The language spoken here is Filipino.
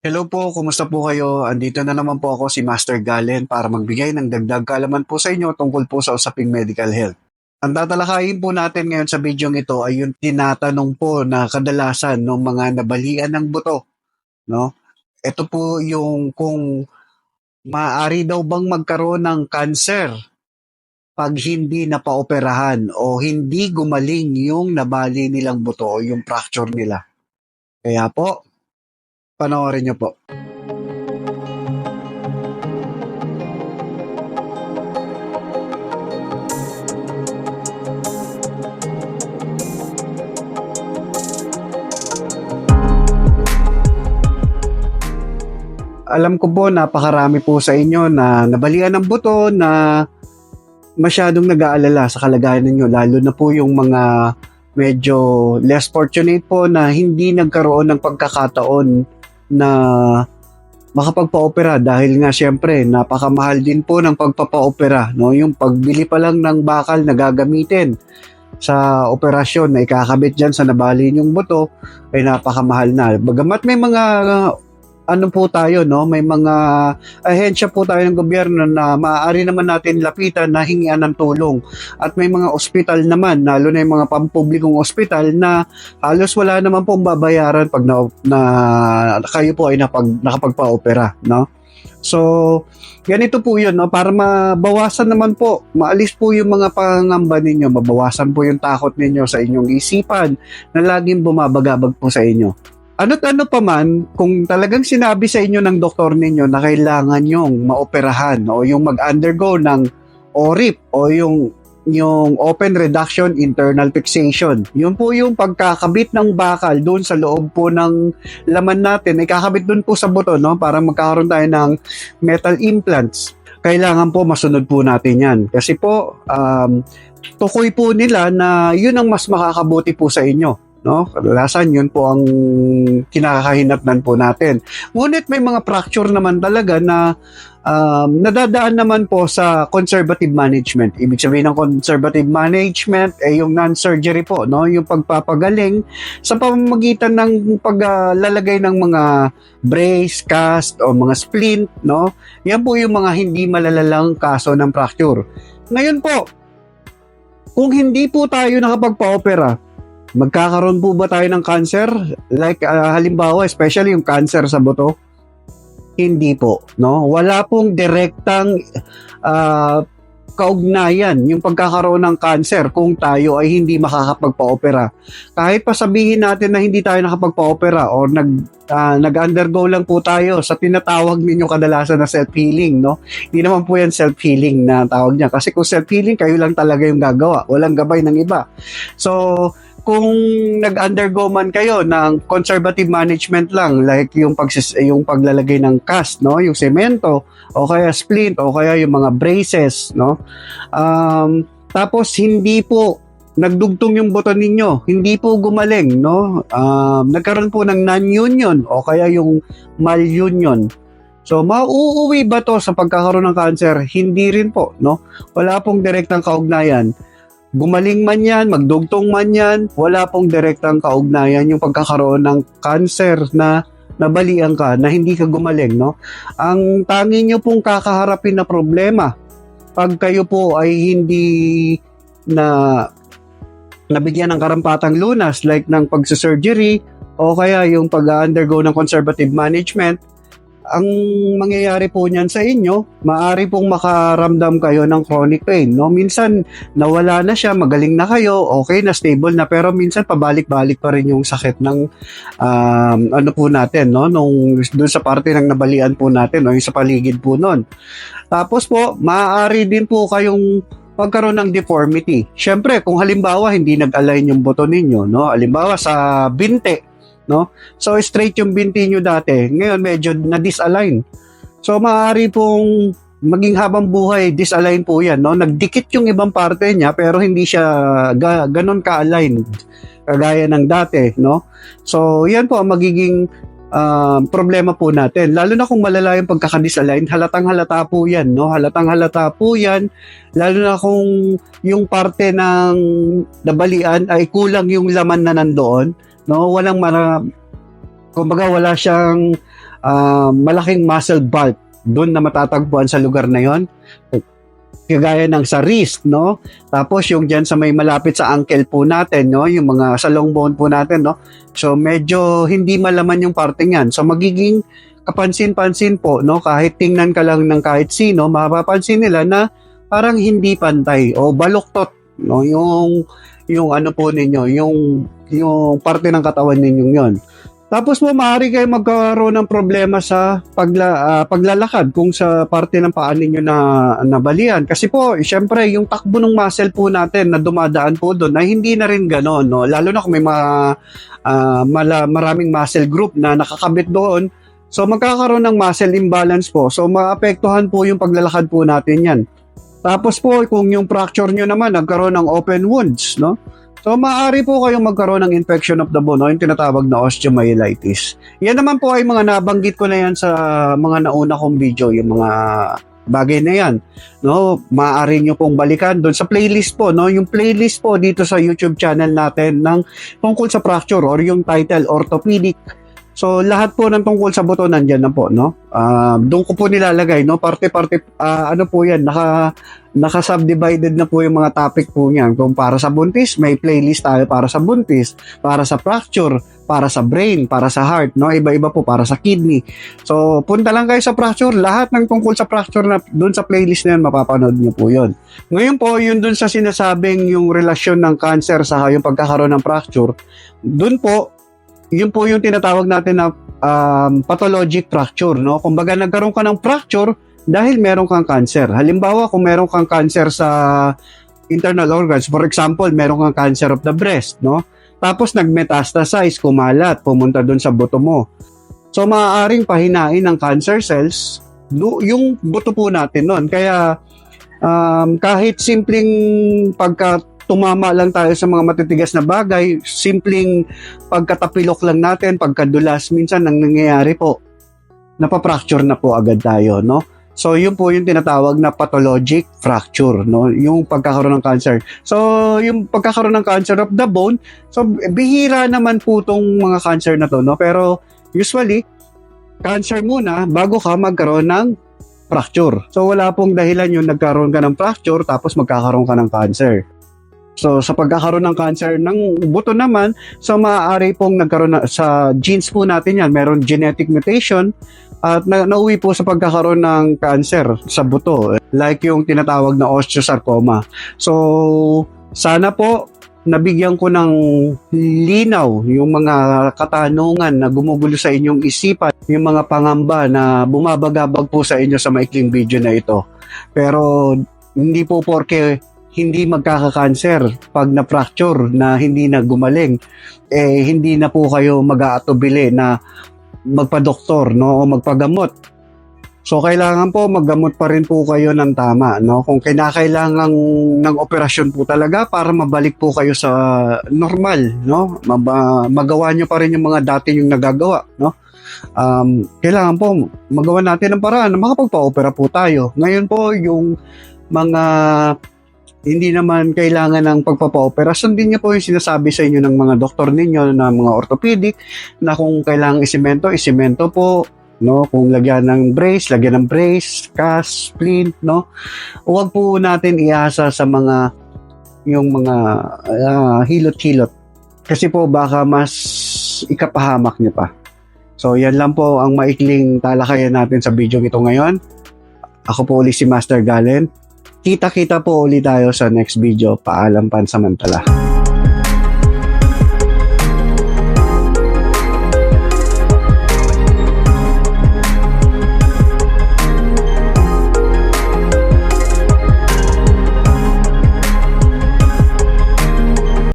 Hello po, kumusta po kayo? Andito na naman po ako si Master Galen para magbigay ng dagdag kaalaman po sa inyo tungkol po sa usaping medical health. Ang tatalakayin po natin ngayon sa video ito ay yung tinatanong po na kadalasan ng mga nabalian ng buto. No? Ito po yung kung maaari daw bang magkaroon ng cancer pag hindi napaoperahan o hindi gumaling yung nabali nilang buto o yung fracture nila. Kaya po, panoorin nyo po. Alam ko po, napakarami po sa inyo na nabalian ng buto na masyadong nag-aalala sa kalagayan ninyo, lalo na po yung mga medyo less fortunate po na hindi nagkaroon ng pagkakataon na makapagpa-opera dahil nga syempre napakamahal din po ng pagpapa-opera no yung pagbili pa lang ng bakal na gagamitin sa operasyon na ikakabit dyan sa nabali yung buto ay napakamahal na. Bagamat may mga ano po tayo, no? May mga ahensya po tayo ng gobyerno na maaari naman natin lapitan na hingian ng tulong. At may mga ospital naman, lalo na yung mga pampublikong ospital na halos wala naman pong babayaran pag na, na kayo po ay napag, nakapagpa-opera, no? So, ganito po yun, no? para mabawasan naman po, maalis po yung mga pangamba ninyo, mabawasan po yung takot ninyo sa inyong isipan na laging bumabagabag po sa inyo ano't ano pa man, kung talagang sinabi sa inyo ng doktor ninyo na kailangan yung maoperahan o yung mag-undergo ng ORIP o yung yung open reduction internal fixation. Yun po yung pagkakabit ng bakal doon sa loob po ng laman natin. Ikakabit doon po sa buto no para magkakaroon tayo ng metal implants. Kailangan po masunod po natin yan. Kasi po um, tukoy po nila na yun ang mas makakabuti po sa inyo no? Kadalasan yun po ang kinakahinatnan po natin. Ngunit may mga fracture naman talaga na um, nadadaan naman po sa conservative management. Ibig sabihin ng conservative management ay eh, yung non-surgery po, no? Yung pagpapagaling sa pamamagitan ng paglalagay ng mga brace, cast o mga splint, no? Yan po yung mga hindi malalalang kaso ng fracture. Ngayon po, kung hindi po tayo nakapagpa-opera, Magkakaroon po ba tayo ng cancer? Like uh, halimbawa, especially yung cancer sa buto? Hindi po, no? Wala pong direktang uh, kaugnayan yung pagkakaroon ng cancer kung tayo ay hindi makakapagpa-opera. Kahit pa sabihin natin na hindi tayo nakapagpa-opera or nag uh, nag-undergo lang po tayo sa tinatawag ninyo kadalasan na self-healing, no? Hindi naman po yan self-healing na tawag niya. Kasi kung self-healing, kayo lang talaga yung gagawa. Walang gabay ng iba. So, kung nag-undergo man kayo ng conservative management lang like yung pagsis yung paglalagay ng cast no? Yung semento o kaya splint o kaya yung mga braces no? Um, tapos hindi po nagdugtong yung buto ninyo hindi po gumaling no? Um, nagkaroon po ng non-union o kaya yung malunion. So, mauuwi ba to sa pagkakaroon ng cancer? Hindi rin po, no? Wala pong direktang kaugnayan gumaling man yan, magdugtong man yan, wala pong direktang kaugnayan yung pagkakaroon ng cancer na nabalian ka na hindi ka gumaling, no? Ang tangi nyo pong kakaharapin na problema pag kayo po ay hindi na nabigyan ng karampatang lunas like ng pagsa-surgery o kaya yung pag-undergo ng conservative management ang mangyayari po niyan sa inyo, maari pong makaramdam kayo ng chronic pain. No? Minsan, nawala na siya, magaling na kayo, okay na, stable na, pero minsan pabalik-balik pa rin yung sakit ng um, ano po natin, no? Nung, doon sa parte ng nabalian po natin, no? yung sa paligid po nun. Tapos po, maaari din po kayong pagkaroon ng deformity. Siyempre, kung halimbawa hindi nag-align yung buto ninyo, no? Halimbawa sa binte, no? So straight yung binti nyo dati, ngayon medyo na-disalign. So maaari pong maging habang buhay, disalign po yan, no? Nagdikit yung ibang parte niya pero hindi siya ga- ganun ka-aligned kagaya ng dati, no? So yan po ang magiging uh, problema po natin. Lalo na kung malala yung pagkakadisalign, halatang halata po yan, no? Halatang halata po yan, lalo na kung yung parte ng nabalian ay kulang yung laman na nandoon, no? Walang mara kumbaga wala siyang ah, malaking muscle bulk doon na matatagpuan sa lugar na yon. Kagaya ng sa wrist, no? Tapos yung dyan sa may malapit sa ankle po natin, no? Yung mga sa long bone po natin, no? So medyo hindi malaman yung parte yan. So magiging kapansin-pansin po, no? Kahit tingnan ka lang ng kahit sino, mapapansin nila na parang hindi pantay o baluktot, no? Yung yung ano po ninyo, yung yung parte ng katawan ninyong yon. Tapos mo maaari kayo magkaroon ng problema sa pagla, ah, paglalakad kung sa parte ng paa ninyo na nabalian. Kasi po, syempre, yung takbo ng muscle po natin na dumadaan po doon ay hindi na rin gano'n. No? Lalo na kung may mga, ah, mala, maraming muscle group na nakakabit doon. So magkakaroon ng muscle imbalance po. So maapektuhan po yung paglalakad po natin yan. Tapos po, kung yung fracture nyo naman, nagkaroon ng open wounds, no? So, maaari po kayong magkaroon ng infection of the bone o yung tinatawag na osteomyelitis. Yan naman po ay mga nabanggit ko na yan sa mga nauna kong video, yung mga bagay na yan. No, maaari nyo pong balikan doon sa playlist po, no? Yung playlist po dito sa YouTube channel natin ng tungkol sa fracture or yung title orthopedic. So lahat po ng tungkol sa buto nandiyan na po, no? Ah, doon ko po nilalagay, no? Parte-parte ah, ano po 'yan, naka naka-subdivided na po yung mga topic po niyan. Kung para sa buntis, may playlist tayo para sa buntis, para sa fracture, para sa brain, para sa heart, no? Iba-iba po para sa kidney. So, punta lang kayo sa fracture, lahat ng tungkol sa fracture na doon sa playlist na yun, mapapanood niyo po 'yon. Ngayon po, yun doon sa sinasabing yung relasyon ng cancer sa yung pagkakaroon ng fracture, doon po yun po yung tinatawag natin na um, pathologic fracture, no? Kumbaga nagkaroon ka ng fracture dahil meron kang cancer. Halimbawa, kung meron kang cancer sa internal organs, for example, meron kang cancer of the breast, no? Tapos nagmetastasize, kumalat, pumunta doon sa buto mo. So maaaring pahinain ng cancer cells yung buto po natin noon. Kaya um, kahit simpleng pagka tumama lang tayo sa mga matitigas na bagay, simpleng pagkatapilok lang natin, pagkadulas, minsan ang nangyayari po, napapracture na po agad tayo, no? So, yun po yung tinatawag na pathologic fracture, no? Yung pagkakaroon ng cancer. So, yung pagkakaroon ng cancer of the bone, so, bihira naman po tong mga cancer na to, no? Pero, usually, cancer muna bago ka magkaroon ng fracture. So, wala pong dahilan yung nagkaroon ka ng fracture tapos magkakaroon ka ng cancer. So, sa pagkakaroon ng cancer ng buto naman, so maaari pong nagkaroon na, sa genes po natin yan, meron genetic mutation at na, nauwi po sa pagkakaroon ng cancer sa buto, like yung tinatawag na osteosarcoma. So, sana po nabigyan ko ng linaw yung mga katanungan na gumugulo sa inyong isipan, yung mga pangamba na bumabagabag po sa inyo sa maikling video na ito. Pero hindi po porke hindi magkaka-cancer. Pag na-fracture na hindi na gumaling, eh hindi na po kayo mag-aatubili na magpa-doktor no o magpagamot. So kailangan po maggamot pa rin po kayo ng tama no? Kung kinakailangan ng operasyon po talaga para mabalik po kayo sa normal no? Maba, magawa nyo pa rin yung mga dati yung nagagawa no? Um, kailangan po magawa natin ng paraan na makapagpa-opera po tayo. Ngayon po yung mga hindi naman kailangan ng pagpapa-opera. Sundin niyo po yung sinasabi sa inyo ng mga doktor ninyo na mga orthopedic na kung kailangan isimento, isimento po. No, kung lagyan ng brace, lagyan ng brace, cast, splint, no. Huwag po natin iasa sa mga yung mga ah, hilot-hilot. Kasi po baka mas ikapahamak niyo pa. So yan lang po ang maikling talakayan natin sa video ito ngayon. Ako po ulit si Master Galen. Kita-kita po ulit tayo sa next video. Paalam pansamantala.